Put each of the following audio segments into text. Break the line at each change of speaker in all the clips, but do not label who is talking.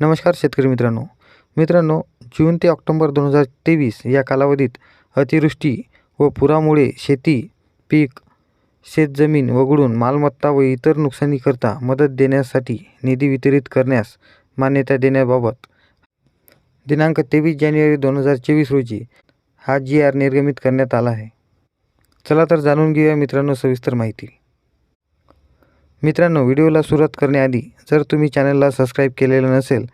नमस्कार शेतकरी मित्रांनो. मित्रांनो जून ते ऑक्टोंबर दोन हजार तेवीस या कालावधीत अतिवृष्टी व पुरामुळे शेती पीक शेतजमीन वगळून मालमत्ता व इतर नुकसानीकरता मदत देण्यासाठी निधी वितरित करण्यास मान्यता देण्याबाबत दिनांक तेवीस जानेवारी दोन हजार चोवीस रोजी हा जी आर निर्गमित करण्यात आला आहे. चला तर जाणून घेऊया मित्रांनो सविस्तर माहिती. मित्रांनो व्हिडिओला सुरुवात करण्याआधी जर तुम्ही चॅनलला सबस्क्राईब केलेलं नसेल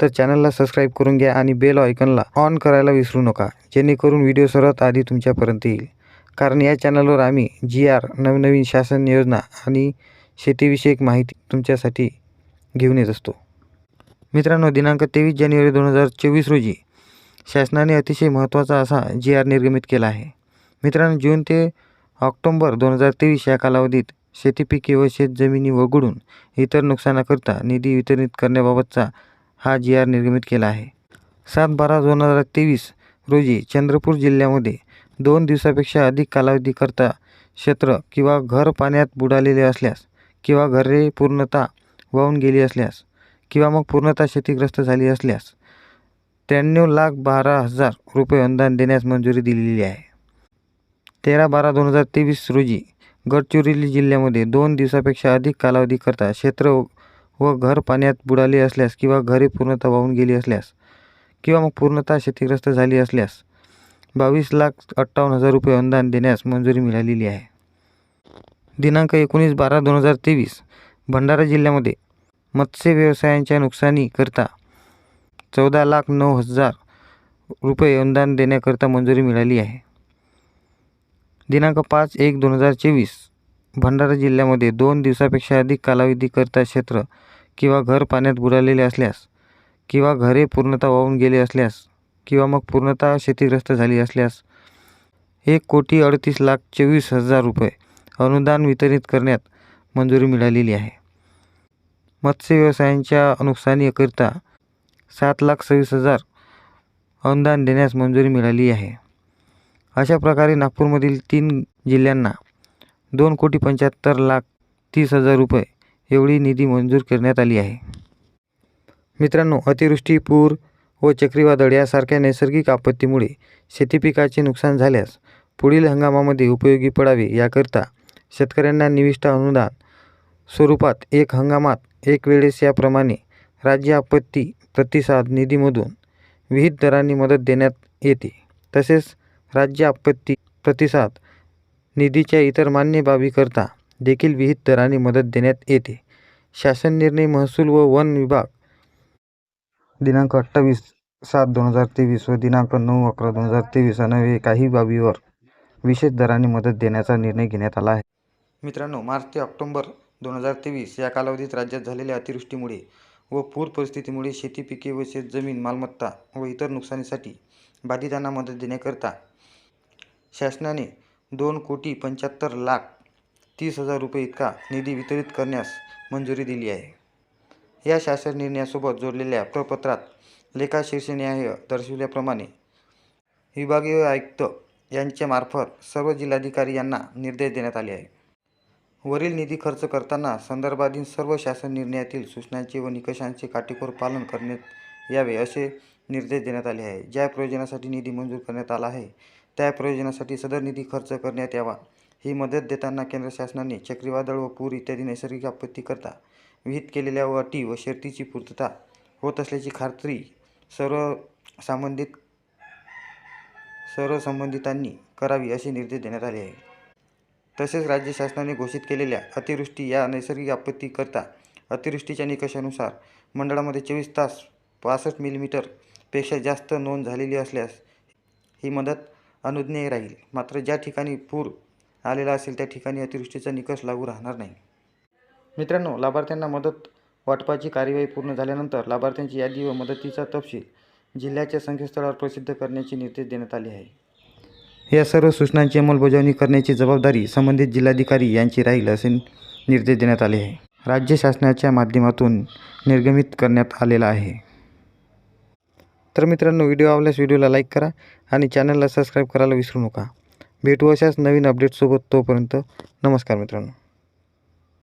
तर चॅनलला सबस्क्राईब करून घ्या आणि बेल ऑयकनला ऑन करायला विसरू नका जेणेकरून व्हिडिओ सर्वात आधी तुमच्यापर्यंत येईल. कारण या चॅनलवर आम्ही जी आर नवनवीन शासन योजना आणि शेतीविषयक माहिती तुमच्यासाठी घेऊन येत असतो. मित्रांनो दिनांक तेवीस जानेवारी दोन हजार चोवीस रोजी शासनाने अतिशय महत्त्वाचा असा जी आर निर्गमित केला आहे. मित्रांनो जून ते ऑक्टोंबर दोन हजार तेवीस या कालावधीत शेतीपिके व शेतजमिनी वगळून इतर नुकसानाकरता निधी वितरित करण्याबाबतचा हा जी आर निर्गमित केला आहे. सात बारा दोन हजार तेवीस रोजी चंद्रपूर जिल्ह्यामध्ये दोन दिवसापेक्षा अधिक कालावधीकरता क्षेत्र किंवा घर पाण्यात बुडालेले असल्यास किंवा घरे पूर्णतः वाहून गेली असल्यास किंवा मग पूर्णतः शेतीग्रस्त झाली असल्यास त्र्याण्णव लाख बारा हजार रुपये अनुदान देण्यास मंजुरी दिलेली आहे. तेरा बारा दोन हजार तेवीस रोजी गडचिरोली जिल्ह्यामध्ये दोन दिवसापेक्षा अधिक कालावधीकरता क्षेत्र व- घर पाण्यात बुडाले असल्यास किंवा घरे पूर्णतः वाहून गेली असल्यास किंवा मग पूर्णतः क्षतिग्रस्त झाली असल्यास बावीस लाख अठ्ठावन्न हजार रुपये अनुदान देण्यास मंजुरी मिळालेली आहे. दिनांक एकोणीस बारा दोन हजार तेवीस भंडारा जिल्ह्यामध्ये मत्स्य व्यवसायांच्या नुकसानीकरता चौदा लाख नऊ हजार रुपये अनुदान देण्याकरता मंजुरी मिळाली आहे. दिनांक पाच एक दोन हजार चोवीस. भंडारा जिल्ह्यामध्ये दोन दिवसापेक्षा अधिक कालावधीकरता क्षेत्र किंवा घर पाण्यात बुडालेले असल्यास किंवा घरे पूर्णतः वाहून गेले असल्यास किंवा मग पूर्णतः शेतीग्रस्त झाली असल्यास एक कोटी अडतीस लाख चोवीस हजार रुपये अनुदान वितरित करण्यात मंजुरी मिळालेली आहे. मत्स्य व्यवसायांच्या नुकसानीकरिता सात लाख सव्वीस हजार अनुदान देण्यास मंजुरी मिळाली आहे. अशा प्रकारे नागपूरमधील तीन जिल्ह्यांना दोन कोटी पंच्याहत्तर लाख तीस हजार रुपये एवढी निधी मंजूर करण्यात आली आहे. मित्रांनो अतिवृष्टी पूर व चक्रीवादळ यासारख्या नैसर्गिक आपत्तीमुळे शेतीपिकाचे नुकसान झाल्यास पुढील हंगामामध्ये उपयोगी पडावे याकरिता शेतकऱ्यांना निविष्ट अनुदान स्वरूपात एक हंगामात एक वेळेस याप्रमाणे राज्य आपत्ती प्रतिसाद निधीमधून विहित दरांनी मदत देण्यात येते. तसेच राज्य आपत्ती प्रतिसाद निधीच्या इतर मान्य बाबीकरता देखील विहित दराने मदत देण्यात येते. शासन निर्णय महसूल व वन विभाग दिनांक अठ्ठावीस सात दोन हजार तेवीस व दिनांक नऊ अकरा दोन हजार तेवीस अन्वये काही बाबीवर विशेष दराने मदत देण्याचा निर्णय घेण्यात आला आहे. मित्रांनो मार्च ते ऑक्टोंबर दोन हजार तेवीस या कालावधीत राज्यात झालेल्या अतिवृष्टीमुळे व पूर परिस्थितीमुळे शेती पिके व शेतजमीन मालमत्ता व इतर नुकसानीसाठी बाधितांना मदत देण्याकरता शासनाने दोन कोटी पंच्याहत्तर लाख तीस हजार रुपये इतका निधी वितरित करण्यास मंजुरी दिली आहे. या शासन निर्णयासोबत जोडलेल्या प्रपत्रात लेखा शीर्षन्याय दर्शविल्याप्रमाणे विभागीय आयुक्त यांच्यामार्फत सर्व जिल्हाधिकारी यांना निर्देश देण्यात आले आहे वरील निधी खर्च करताना संदर्भाधीन सर्व शासन निर्णयातील सूचनांचे व निकषांचे काटेकोर पालन करण्यात यावे असे निर्देश देण्यात आले आहे ज्या प्रयोजनासाठी निधी मंजूर करण्यात आला आहे त्या प्रयोजनासाठी सदर निधी खर्च करण्यात यावा. ही मदत देताना केंद्र शासनाने चक्रीवादळ व पूर इत्यादी नैसर्गिक आपत्तीकरता विहित केलेल्या व अटी व शर्तीची पूर्तता होत असल्याची खात्री सर्व संबंधित सर्व संबंधितांनी करावी असे निर्देश देण्यात आले आहे तसेच राज्य शासनाने घोषित केलेल्या अतिवृष्टी या नैसर्गिक आपत्तीकरता अतिवृष्टीच्या निकषानुसार मंडळामध्ये चोवीस तास पासष्ट मिलीमीटरपेक्षा जास्त नोंद झालेली असल्यास ही मदत अनुज्ञेय राहील. मात्र ज्या ठिकाणी पूर आलेला असेल त्या ठिकाणी अतिवृष्टीचा निकष लागू राहणार नाही. मित्रांनो लाभार्थ्यांना मदत वाटपाची कार्यवाही पूर्ण झाल्यानंतर लाभार्थ्यांची यादी व मदतीचा तपशील जिल्ह्याच्या संकेतस्थळावर प्रसिद्ध करण्याचे निर्देश देण्यात आले आहे या सर्व सूचनांची अंमलबजावणी करण्याची जबाबदारी संबंधित जिल्हाधिकारी यांची राहील असे निर्देश देण्यात आले आहे राज्य शासनाच्या माध्यमातून निर्गमित करण्यात आलेला आहे. तर मित्रांनो व्हिडिओ आवडल्यास व्हिडिओला लाईक करा आणि चॅनलला सबस्क्राईब करायला विसरू नका. भेटू अशाच नवीन अपडेटसोबत तोपर्यंत नमस्कार मित्रांनो.